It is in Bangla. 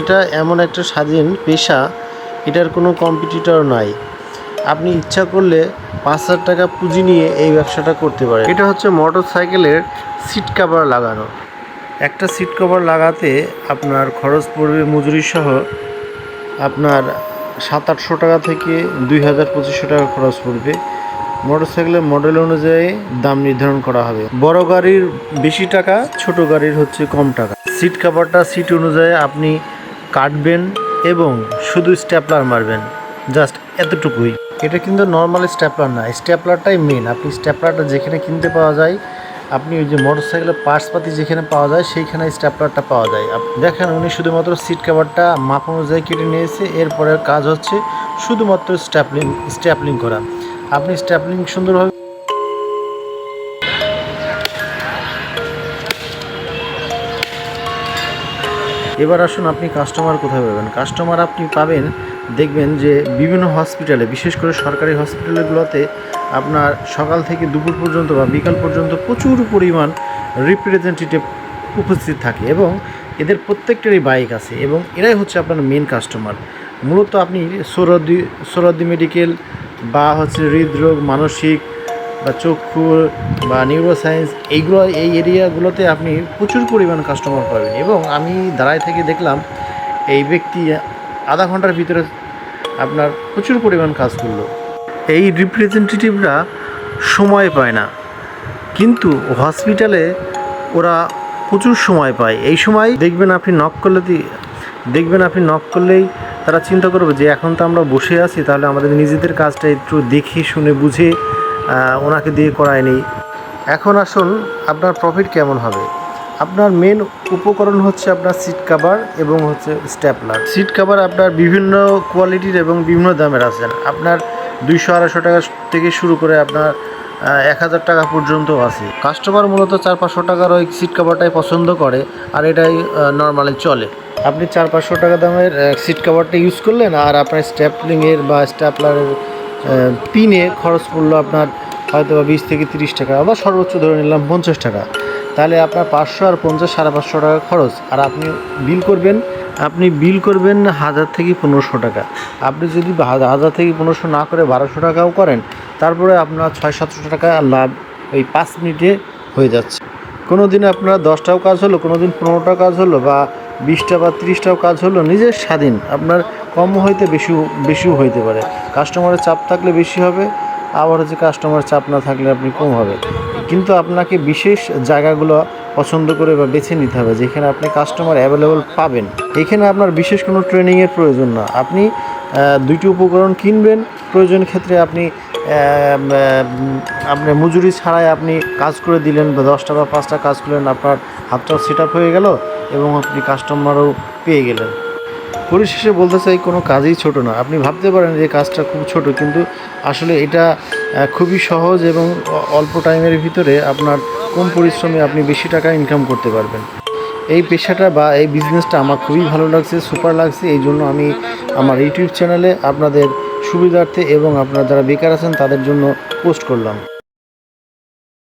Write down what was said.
এটা এমন একটা স্বাধীন পেশা, এটার কোনো কম্পিটিটর নাই। আপনি ইচ্ছা করলে পাঁচ হাজার টাকা পুঁজি নিয়ে এই ব্যবসাটা করতে পারেন। এটা হচ্ছে মোটর সাইকেলের সিট কাভার লাগানো। একটা সিট কভার লাগাতে আপনার খরচ পড়বে মজুরি সহ আপনার সাত আটশো টাকা থেকে দুই হাজার পঁচিশশো টাকা খরচ পড়বে। মোটরসাইকেলের মডেল অনুযায়ী দাম নির্ধারণ করা হবে। বড় গাড়ির বেশি টাকা, ছোট গাড়ির হচ্ছে কম টাকা। সিট কাভারটা সিট অনুযায়ী আপনি কাটবেন এবং শুধু স্ট্যাপলার মারবেন, জাস্ট এতটুকুই। এটা কিন্তু নর্মাল স্ট্যাপলার না, স্ট্যাপলারটাই মেন আপনি স্ট্যাপলারটা যেখানে কিনতে পাওয়া যায়, আপনি ওই যে মোটরসাইকেলের পার্টসপাতি যেখানে পাওয়া যায়, সেইখানে স্ট্যাপলারটা পাওয়া যায়। দেখেন, উনি শুধুমাত্র সিট কাভারটা মাপ অনুযায়ী কেটে নিয়েছে, এরপরের কাজ হচ্ছে শুধুমাত্র স্ট্যাপলিং স্ট্যাপলিং করা। আপনি স্ট্যাপলিং সুন্দরভাবে এবার আসুন আপনি কাস্টমার কোথায় পাবেন? কাস্টমার আপনি পাবেন, দেখবেন যে বিভিন্ন হসপিটালে বিশেষ করে সরকারি হসপিটালগুলোতে আপনার সকাল থেকে দুপুর পর্যন্ত বা বিকাল পর্যন্ত প্রচুর পরিমাণ রিপ্রেজেন্টেটিভ উপস্থিত থাকে এবং এদের প্রত্যেকটারই বাইক আছে এবং এরাই হচ্ছে আপনার মেন কাস্টমার মূলত আপনি সোরদ্দি সোরদ্দি মেডিকেল বা হচ্ছে হৃদরোগ, মানসিক বা চক্ষু বা নিউরোসায়েন্স এইগুলো, এই এরিয়াগুলোতে আপনি প্রচুর পরিমাণ কাস্টমার পাবেন। এবং আমি দাঁড়ায় থেকে দেখলাম, এই ব্যক্তি আধা ঘণ্টার ভিতরে আপনার প্রচুর পরিমাণ কাজ করল। এই রিপ্রেজেন্টেটিভরা সময় পায় না। কিন্তু হসপিটালে ওরা প্রচুর সময় পায়। এই সময় দেখবেন আপনি নক করলে দেখবেন আপনি নক করলেই তারা চিন্তা করবে যে, এখন তো আমরা বসে আছি, তাহলে আমাদের নিজেদের কাজটা একটু দেখে, শুনে, বুঝে ওনাকে দিয়ে করায় নেই এখন আসুন, আপনার প্রফিট কেমন হবে? আপনার মেন উপকরণ হচ্ছে আপনার সিট কাভার এবং হচ্ছে স্ট্যাপলার সিট কাভার আপনার বিভিন্ন কোয়ালিটির এবং বিভিন্ন দামের আছেন আপনার দুইশো আড়াইশো টাকা থেকে শুরু করে আপনার এক হাজার টাকা পর্যন্ত আছে। কাস্টমার মূলত চার পাঁচশো টাকার ওই সিট কাভারটাই পছন্দ করে আর এটাই নর্মালি চলে। আপনি চার পাঁচশো টাকা দামের সিট কাভারটা ইউজ করলেন আর আপনার স্ট্যাপলিংয়ের বা স্ট্যাপলারের পিনে খরচ পড়ল আপনার হয়তো বা বিশ থেকে তিরিশ টাকা বা সর্বোচ্চ ধরে নিলাম পঞ্চাশ টাকা। তাহলে আপনার পাঁচশো আর পঞ্চাশ সাড়ে পাঁচশো টাকা খরচ। আর আপনি বিল করবেন, আপনি বিল করবেন হাজার থেকে পনেরোশো টাকা। আপনি যদি হাজার থেকে পনেরোশো না করে বারোশো টাকাও করেন, তারপরে আপনার ছয় সাতশো টাকা লাভ ওই পাঁচ মিনিটে হয়ে যাচ্ছে। কোনো দিন আপনার দশটাও কাজ হলো কোনো দিন পনেরোটা কাজ হলো বা বিশটা বা তিরিশটাও কাজ হলো, নিজের স্বাধীন। আপনার কম হইতে বেশি বেশিও হইতে পারে। কাস্টমারের চাপ থাকলে বেশি হবে আবার হচ্ছে কাস্টমার চাপ না থাকলে আপনি কম হবে। কিন্তু আপনাকে বিশেষ জায়গাগুলো পছন্দ করে বা বেছে নিতে হবে, যেখানে আপনি কাস্টমার অ্যাভেলেবল পাবেন। এখানে আপনার বিশেষ কোনো ট্রেনিংয়ের প্রয়োজন না। আপনি দুইটি উপকরণ কিনবেন। প্রয়োজন ক্ষেত্রে আপনি আপনি মজুরি ছাড়াই আপনি কাজ করে দিলেন বা দশটা বা পাঁচটা কাজ করলেন, আপনার হাতটাও সেট হয়ে গেল এবং আপনি কাস্টমারও পেয়ে গেলেন। পরিশেষে বলতে চাই, কোনো কাজই ছোট না। আপনি ভাবতে পারেন যে কাজটা খুব ছোট, কিন্তু আসলে এটা খুবই সহজ এবং অল্প টাইমের ভিতরে আপনার কম পরিশ্রমে আপনি বেশি টাকা ইনকাম করতে পারবেন। এই পেশাটা বা এই বিজনেসটা আমার খুবই ভালো লাগছে সুপার লাগছে। এই জন্য আমি আমার ইউটিউব চ্যানেলে আপনাদের সুবিধার্থে এবং আপনারা যারা বেকার আছেন, তাদের জন্য পোস্ট করলাম।